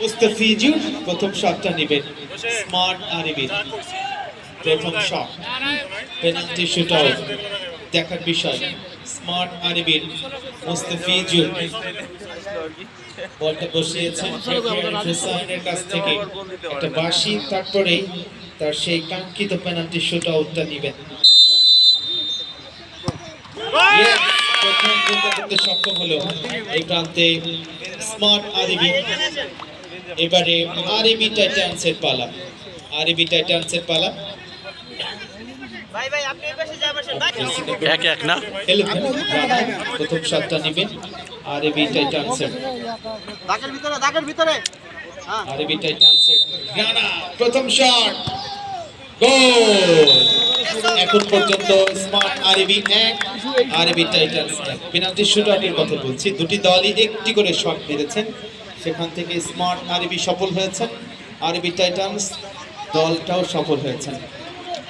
মুস্তাফিজুর প্রথম শটটা নেবেন। স্মার্ট আরবি প্রথম শট পেনাল্টি শুট আউট দেখার বিষয়। স্মার্ট আরবির মুস্তাফিজুর বলটা বসিয়েছেন হুসাইনের কাছ থেকে একটা বাসি তারপরে তার সেই কাঙ্ক্ষিত পেনাল্টি শুট আউটটা নেবেন প্রথম গোলটা সক্ষম হলো। এই প্রান্তে স্মার্ট আরবি এবারে আরবি টাইটান্সের পালা। আরবি টাইটান্সের পালা। ভাই ভাই আপনি এই পাশে যা বসেন। ভাই এক এক না? প্রথম শটটা নেবেন। আরবি টাইটান্সের দাগের ভিতরে দাগের ভিতরে। হ্যাঁ। আরবি টাইটান্সের প্রথম শট গোল এখন পর্যন্ত স্মার্ট আরবি এক আরবি টাইটান্স এক। পেনাল্টি শুটআউটের কথা বলছি। দুটি দলই একটি করে শট মেরেছেন। সেখান থেকে স্মার্ট আরবি সফল হয়েছেন। আরবি টাইটান্স দলটাও সফল হয়েছেন।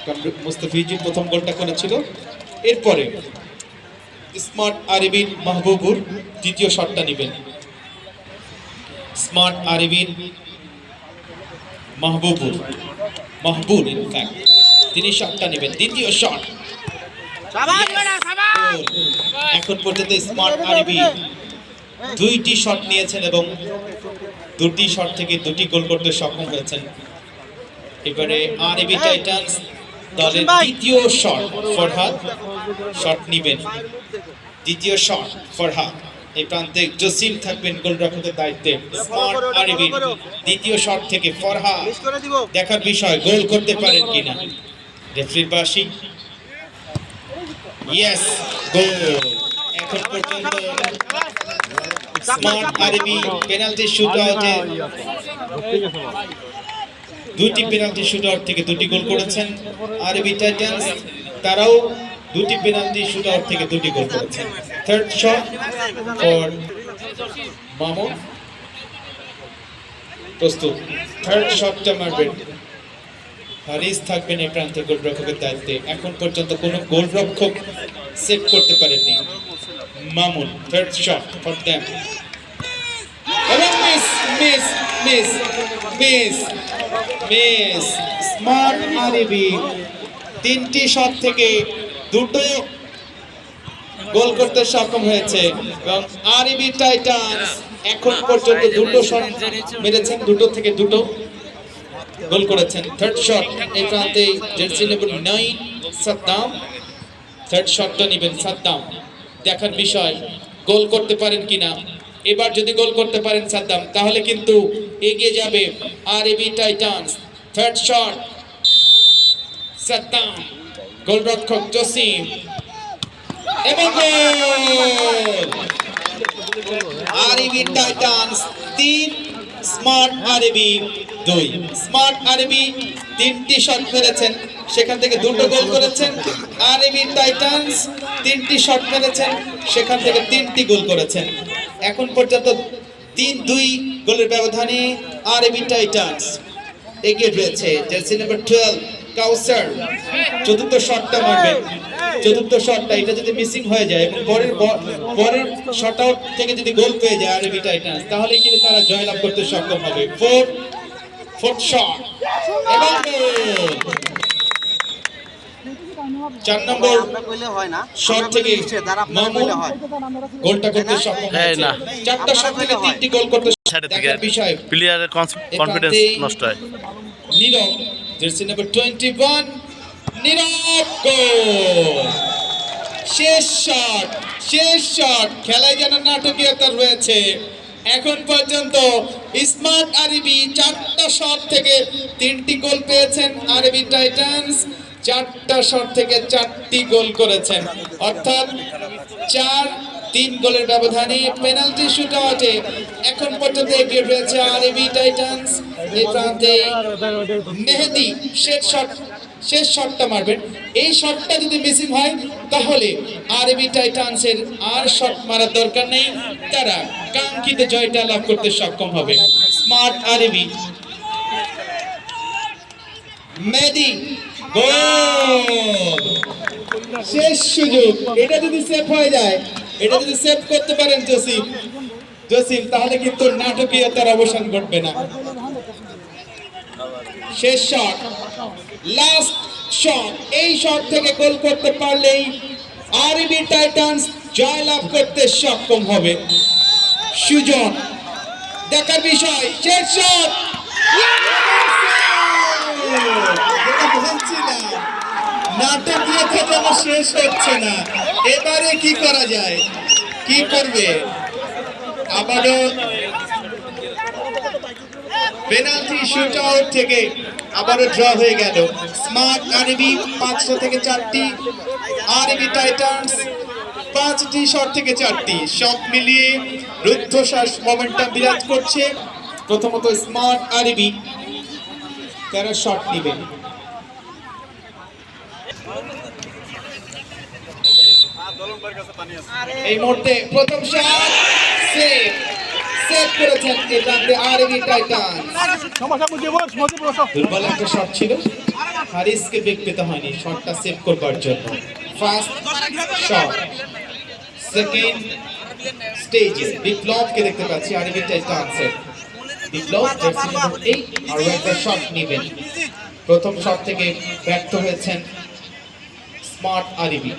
কামরুল মুস্তাফিজুর প্রথম গোলটা করেছিল। এরপরে স্মার্ট আরবির মাহবুবুর দ্বিতীয় শটটা নেবেন। স্মার্ট আরবির মাহবুবুর মাহবুব ইনফ্যাক্ট তিনি শটটা নেবেন। দ্বিতীয় শট। এখন পর্যন্ত স্মার্ট আরবি দুইটি শট নিয়েছেন এবং দুটি শট থেকে দুটি গোল করতে সক্ষম হয়েছেন। এবারে আরবি টাইটান্স দলের দ্বিতীয় শট ফরহাদ শট নিবেন। দ্বিতীয় শট ফরহাদ। এই প্রান্তে জসিম থাকবেন গোলরক্ষকের দায়িত্বে। স্মার্ট দ্বিতীয় শট থেকে ফরহাদ দেখার বিষয় গোল করতে পারেন কিনা। রেফারির বাসি। ইয়েস গোল এখন পর্যন্ত স্মার্ট আরবি পেনাল্টি শুট আউটে দুটি পেনাল্টি শুট আউট থেকে দুটি গোল করেছেন। আরবি টাইটান্স তারাও দুটি পেনাল্টি শুট আউট থেকে দুটি গোল করেছেন। থার্ড শট ফর মামুন প্রস্তুত। থার্ড শটটা মারবেন। হারিস থাকবেন এই প্রান্তে গোলরক্ষকের দায়িত্বে। এখন পর্যন্ত কোনো গোলরক্ষক সেভ করতে পারেননি। Mamun third shot for them এবং miss miss miss miss miss smart আরবি তিনটি শট থেকে দুটো গোল করতে সক্ষম হয়েছে এবং আরবি টাইটান্স এখন পর্যন্ত দুটো শট মেরেছেন, দুটো থেকে দুটো গোল করেছেন। থার্ড শট এই প্রান্তে jersey number nine Saddam. Third শটটা নেবেন সাদ্দাম। দেখার বিষয়, গোল করতে পারেন কিনা? এবার যদি গোল করতে পারেন সাদ্দাম, তাহলে কিন্তু এগিয়ে যাবে আর AB Titans. Third shot Saddam, গোলরক্ষক জসিম। আর আরবি টাইটান্স তিন স্মার্ট আরবি দুই। স্মার্ট আরবি তিনটি শট মেরেছেন। সেখান থেকে দুটো গোল করেছেন। আরবি টাইটান্স তিনটি শট মেরেছেন। সেখান থেকে তিনটি গোল করেছেন। এখন পর্যন্ত তিন দুই গোলের ব্যবধানে আরবি টাইটান্স এগিয়ে রয়েছে। জার্সি নাম্বার টুয়েলভ কাউসার চতুর্থ শটটা মারবেন। চতুর্থ শটটা এটা যদি মিসিং হয়ে যায় এবং পরের পরের শট আউট থেকে যদি গোল পেয়ে যায় আরবি টাইটান্স তাহলে কিন্তু তারা জয়লাভ করতে সক্ষম হবে। ফোর ফোর্থ শট এবং চার নম্বর হয় না শট থেকে মামুন গোলটা করতে সক্ষম হয়েছে। চারটা শট থেকে তিনটি গোল করতে সাইডের থেকে দেখার বিষয়। প্লেয়ারের কনফিডেন্স নষ্ট হয়। Nirob jersey number twenty one Nirob শেষ শট শেষ শট খেলায় যেন নাটকীয়তা রয়েছে। এখন পর্যন্ত স্মার্ট আরবি চারটা শট থেকে তিনটি গোল পেয়েছেন আরবি টাইটান্স চারটা শট থেকে চারটি গোল করেছেন। অর্থাৎ চার তিন গোলের ব্যবধানে পেনাল্টি শুট আউটে এখন পর্যন্ত এগিয়ে রয়েছে আরবি টাইটান্স। এই প্রান্তে মেহেদি শেষ শট, শেষ শটটা মারবেন। এই শটটা যদি মিসিং হয়, তাহলে আরবি টাইটান্সের আর শট মারার দরকার নেই। তারা কাঙ্ক্ষিত জয়টা লাভ করতে সক্ষম হবে। স্মার্ট আরবি। মেহেদি, গোল! শেষ সুযোগ। এটা যদি সেভ হয়ে যায় এটা যদি সেভ করতে পারেন জসিম। জসিম তাহলে কিন্তু নাটকীয়তার অবসান ঘটবে না। শেষ শট লাস্ট শট এই শট থেকে গোল করতে পারলেই আরবি টাইটান্স জয়লাভ করতে সক্ষম হবে। সুজন দেখার বিষয় শেষ শট! নাটকীয়তা যেন শেষ হচ্ছে না। এবারে কি করা যায়? কি করবে? আবারও পেনাল্টি শুট আউট থেকে আবারও ড্র হয়ে গেল। স্মার্ট আরবি পাঁচশো থেকে চারটি, আরবি টাইটান্স পাঁচটি শট থেকে চারটি। সব মিলিয়ে রুদ্ধশ্বাস মোমেন্টাম বিরাজ করছে। প্রথমত স্মার্ট আরবি, তারা শট নেবেন এই মুহূর্তে প্রথম শট সেভ সেভ করেছেন এই প্রান্তে আরবি টাইটান্স দুর্বল একটা শট ছিল। হারিসকে বেগ পেতে হয়নি শটটা সেভ করবার জন্য। ফার্স্ট শট সেকেন্ড স্টেজে বিপ্লবকে দেখতে পাচ্ছি আরবি টাইটান্সের বিপ্লব নম্বর এইট একটা শট নেবেন। প্রথম শট থেকে ব্যর্থ হয়েছেন স্মার্ট আরবি